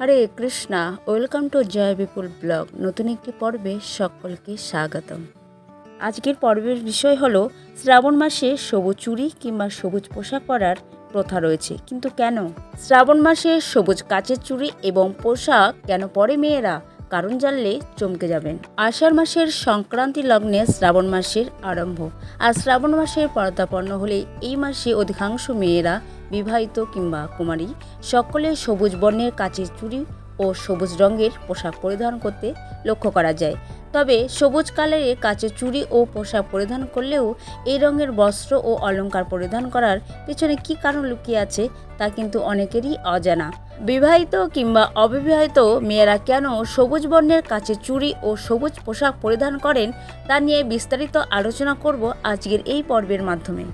Hare Krishna, welcome to Joy Bipul blog. নতুন একটি পর্বে সকলকে স্বাগতম। আজকের পর্বের বিষয় হলো, শ্রাবণ মাসে সবুজ চুড়ি কিংবা সবুজ পোশাক পরার প্রথা রয়েছে। কিন্তু কেন? শ্রাবণ মাসে সবুজ কাচের চুড়ি এবং পোশাক কেন পরে মেয়েরা? কারণ জানলে চমকে যাবেন। আষাঢ় মাসের সংক্রান্তি লগ্নে শ্রাবণ মাসের আরম্ভ। আর শ্রাবণ মাসের পর্দাপন্ন হলে এই মাসে অধিকাংশ মেয়েরা বিবাহিত কিংবা কুমারী, সকলে সবুজ বর্ণের কাচের চুড়ি ও সবুজ রঙের পোশাক পরিধান করতে লক্ষ্য করা যায়। তবে সবুজ কালারের কাচের চুড়ি ও পোশাক পরিধান করলেও এই রঙের বস্ত্র ও অলঙ্কার পরিধান করার পেছনে কী কারণ লুকিয়ে আছে তা কিন্তু অনেকেরই অজানা। বিবাহিত কিংবা অবিবাহিত মেয়েরা কেন সবুজ বর্ণের কাছে চুড়ি ও সবুজ পোশাক পরিধান করেন তা নিয়ে বিস্তারিত আলোচনা করব আজকের এই পর্বের মাধ্যমে।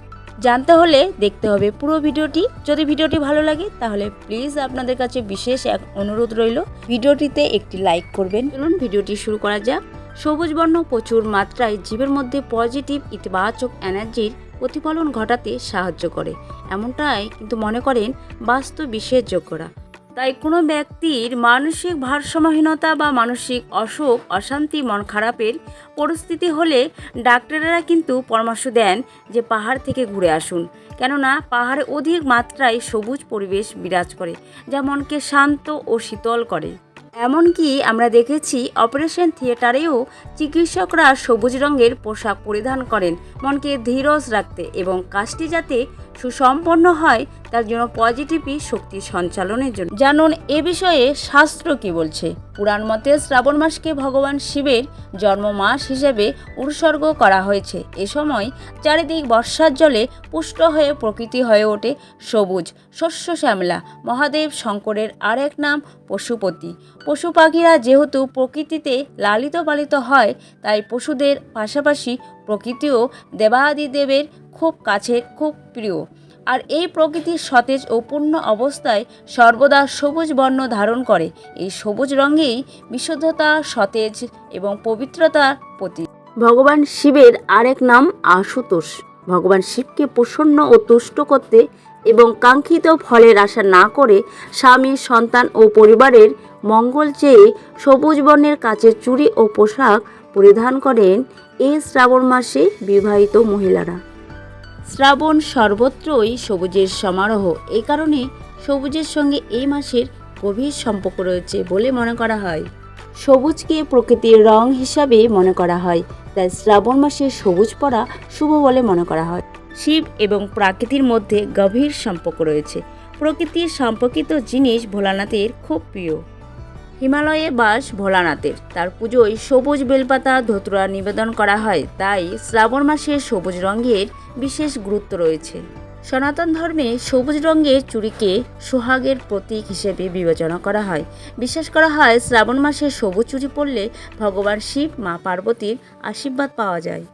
জানতে হলে দেখতে হবে পুরো ভিডিওটি। যদি ভিডিওটি ভালো লাগে, তাহলে প্লিজ আপনাদের কাছে বিশেষ এক অনুরোধ রইল। ভিডিওটিতে একটি লাইক করবেন। চলুন ভিডিওটি শুরু করা যাক। সবুজ বর্ণ প্রচুর মাত্রায় জীবের মধ্যে পজিটিভ, ইতিবাচক এনার্জির প্রতিফলন ঘটাতে সাহায্য করে। এমনটাই কিন্তু মনে করেন বাস্তু বিশেষজ্ঞরা তাই কোনো ব্যক্তির মানসিক ভারসাম্যহীনতা বা মানসিক অসুখ, অশান্তি, মন খারাপের পরিস্থিতি হলে ডাক্তারেরা কিন্তু পরামর্শ দেন যে পাহাড় থেকে ঘুরে আসুন। কেননা পাহাড়ে অধিক মাত্রায় সবুজ পরিবেশ বিরাজ করে, যা মনকে শান্ত ও শীতল করে। এমনকি আমরা দেখেছি অপারেশন থিয়েটারেও চিকিৎসকরা সবুজ রঙের পোশাক পরিধান করেন মনকে ধীরজ রাখতে এবং কাজটি যাতে সুসম্পন্ন হয়, তার জন্য পজিটিভই শক্তি সঞ্চালনের জন্য। জানুন, এ বিষয়ে শাস্ত্র কি বলছে? পুরাণ মতে শ্রাবণ মাসকে ভগবান শিবের জন্ম মাস হিসেবে উৎসর্গ করা হয়েছে। এ সময় চারিদিক বর্ষার জলে পুষ্ট হয়ে প্রকৃতি হয়ে ওঠে সবুজ, শস্য শ্যামলা, মহাদেব শঙ্করের আরেক নাম পশুপতি। পশু পাখিরা যেহেতু প্রকৃতিতে লালিত পালিত হয়, তাই পশুদের পাশাপাশি প্রকৃতিও দেবাদিদেবের খুব কাছের খুব প্রিয়। আর এই প্রকৃতির সতেজ ও পূর্ণ অবস্থায় সর্বদা সবুজ বর্ণ ধারণ করে। এই সবুজ রঙেই বিশুদ্ধতা, সতেজ এবং পবিত্রতার প্রতীক। ভগবান শিবের আরেক নাম আশুতোষ। ভগবান শিবকে প্রসন্ন ও তুষ্ট করতে এবং কাঙ্ক্ষিত ফলের আশা না করে স্বামী, সন্তান ও পরিবারের মঙ্গল চেয়ে সবুজ বর্ণের কাচের চুড়ি ও পোশাক পরিধান করেন এই শ্রাবণ মাসে বিবাহিত মহিলারা। শ্রাবণ সর্বত্রই সবুজের সমারোহ। এই কারণে সবুজের সঙ্গে এই মাসের গভীর সম্পর্ক রয়েছে বলে মনে করা হয়। সবুজকে প্রকৃতির রং হিসাবে মনে করা হয়। তাই শ্রাবণ মাসে সবুজ পরা শুভ বলে মনে করা হয়। শিব এবং প্রাকৃতির মধ্যে গভীর সম্পর্ক রয়েছে। প্রকৃতির সম্পর্কিত জিনিস ভোলানাথের খুব প্রিয়। হিমালয়ে বাস ভোলানাথের। তার পুজোয় সবুজ বেলপাতা, ধতুরা নিবেদন করা হয়। তাই শ্রাবণ মাসে সবুজ রঙের বিশেষ গুরুত্ব রয়েছে। সনাতন ধর্মে সবুজ রঙের চুড়িকে সোহাগের প্রতীক হিসেবে বিবেচনা করা হয়। বিশ্বাস করা হয় শ্রাবণ মাসে সবুজ চুড়ি পরলে ভগবান শিব, মা পার্বতীর আশীর্বাদ পাওয়া যায়।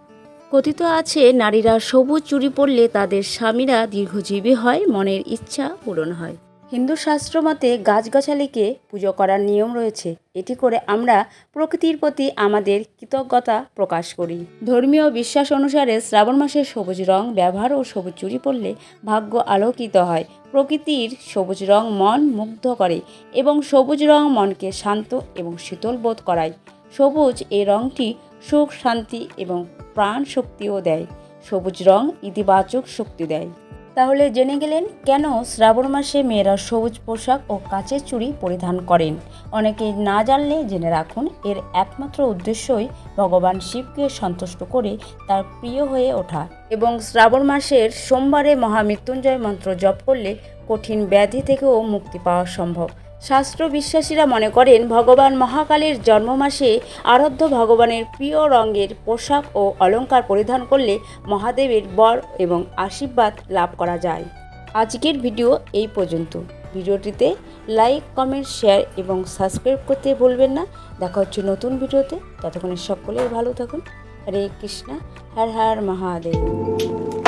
কথিত আছে, নারীরা সবুজ চুড়ি পরলে তাদের স্বামীরা দীর্ঘজীবী হয়, মনের ইচ্ছা পূরণ হয়। হিন্দু শাস্ত্র মতে গাছগাছালিকে পুজো করার নিয়ম রয়েছে। এটি করে আমরা প্রকৃতির প্রতি আমাদের কৃতজ্ঞতা প্রকাশ করি। ধর্মীয় বিশ্বাস অনুসারে শ্রাবণ মাসে সবুজ রং, ব্যবহার ও সবুজ চুরি পরলে ভাগ্য আলোকিত হয়। প্রকৃতির সবুজ রং মন মুগ্ধ করে এবং সবুজ রং মনকে শান্ত এবং শীতল বোধ করায়। সবুজ এই রংটি সুখ, শান্তি এবং প্রাণ শক্তিও দেয়। সবুজ রং ইতিবাচক শক্তি দেয়। তাহলে জেনে গেলেন কেন শ্রাবণ মাসে মেয়েরা সবুজ পোশাক ও কাঁচের চুড়ি পরিধান করেন। অনেকে না জানলে জেনে রাখুন, এর একমাত্র উদ্দেশ্যই ভগবান শিবকে সন্তুষ্ট করে তার প্রিয় হয়ে ওঠা এবং শ্রাবণ মাসের সোমবারে মহামৃত্যুঞ্জয় মন্ত্র জপ করলে কঠিন ব্যাধি থেকেও মুক্তি পাওয়া সম্ভব। শাস্ত্র বিশ্বাসীরা মনে করেন, ভগবান মহাকালের জন্ম মাসে আরাধ্য ভগবানের প্রিয় রঙের পোশাক ও অলঙ্কার পরিধান করলে মহাদেবের বর এবং আশীর্বাদ লাভ করা যায়। আজকের ভিডিও এই পর্যন্ত। ভিডিওটিতে লাইক, কমেন্ট, শেয়ার এবং সাবস্ক্রাইব করতে ভুলবেন না। দেখা হচ্ছে নতুন ভিডিওতে। ততক্ষণে সকলেই ভালো থাকুন। হরে কৃষ্ণা, হর হর মহাদেব।